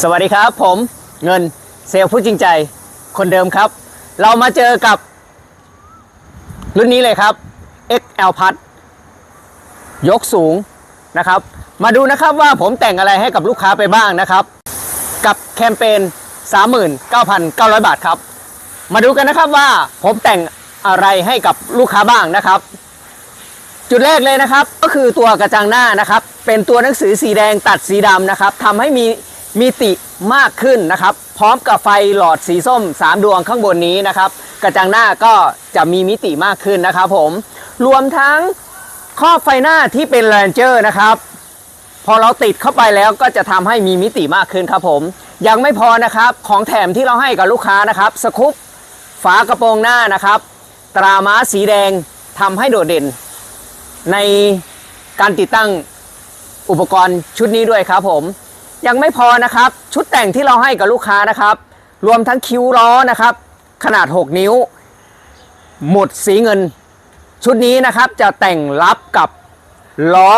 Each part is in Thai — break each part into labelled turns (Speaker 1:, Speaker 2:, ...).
Speaker 1: สวัสดีครับ ผมเงินเซลล์ผู้จริงใจคนเดิมครับ เรามาเจอกับ รุ่นนี้เลยครับ XL พัดยกสูงนะครับ มาดูนะครับว่าผมแต่งอะไรให้กับลูกค้าไปบ้างนะครับ กับแคมเปญ39,900 บาทครับ มาดูกันนะครับว่าผมแต่งอะไรให้กับลูกค้าบ้างนะครับ จุดแรกเลยนะครับ ก็คือตัวกระจังหน้านะครับ เป็นตัวหนังสือสีแดงตัดสีดำนะครับทำให้มี มิติมากขึ้นนะครับ พร้อมกับไฟหลอดสีส้ม 3 ดวงข้างบนนี้นะครับ กระจังหน้าก็จะมีมิติมากขึ้นนะครับผม รวมทั้งครอบไฟหน้าที่เป็นแรนเจอร์นะครับ พอเราติดเข้าไปแล้วก็จะทำให้มีมิติมากขึ้นครับผม ยังไม่พอนะครับ ของแถมที่เราให้กับลูกค้านะครับ สคุปฝากระโปรงหน้านะครับ ตราม้าสีแดงทำให้โดดเด่น ในการติดตั้งอุปกรณ์ชุดนี้ด้วยครับผม ยังไม่พอนะครับ ชุดแต่งที่เราให้กับลูกค้านะครับ รวมทั้งคิ้วล้อนะครับ ขนาด 6 นิ้ว หมดสีเงิน ชุดนี้นะครับจะแต่งรับกับล้อ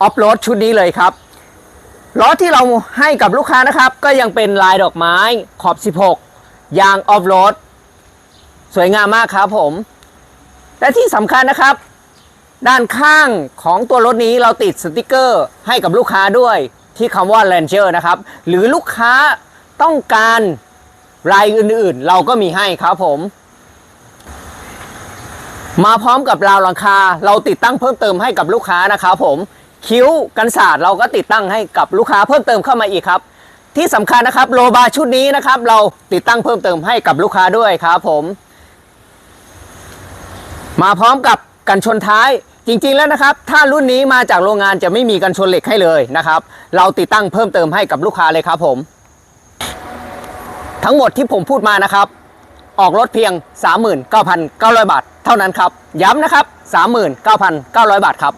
Speaker 1: ออฟโรดชุดนี้เลยครับล้อที่เราให้กับลูกค้านะครับ ก็ยังเป็นลายดอกไม้ขอบ 16 ยางออฟโรดสวยงามมากครับผม และที่สำคัญนะครับ ด้านข้างของตัวรถนี้เราติดสติกเกอร์ให้กับลูกค้าด้วย ที่คำว่า Ranger นะครับ หรือลูกค้าต้องการรายอื่นๆ เราก็มีให้ครับผม มาพร้อมกับราวหลังคา เราติดตั้งเพิ่มเติมให้กับลูกค้านะครับผมคิ้วกันศาสตร์เราก็ติดตั้งให้กับลูกค้าเพิ่มเติมเข้ามาอีกครับ ที่สำคัญนะครับโลบาชุดนี้นะครับ เราติดตั้งเพิ่มเติมให้กับลูกค้าด้วยครับผม มาพร้อมกับกันชนท้าย จริงๆแล้วนะครับ ถ้ารุ่นนี้มาจากโรงงานจะไม่มีกันชนเหล็กให้เลยนะครับ เราติดตั้งเพิ่มเติมให้กับลูกค้าเลยครับผม ทั้งหมดที่ผมพูดมานะครับ ออกรถเพียง 39,900 บาท เท่านั้นครับ ย้ำนะครับ 39,900 บาทครับ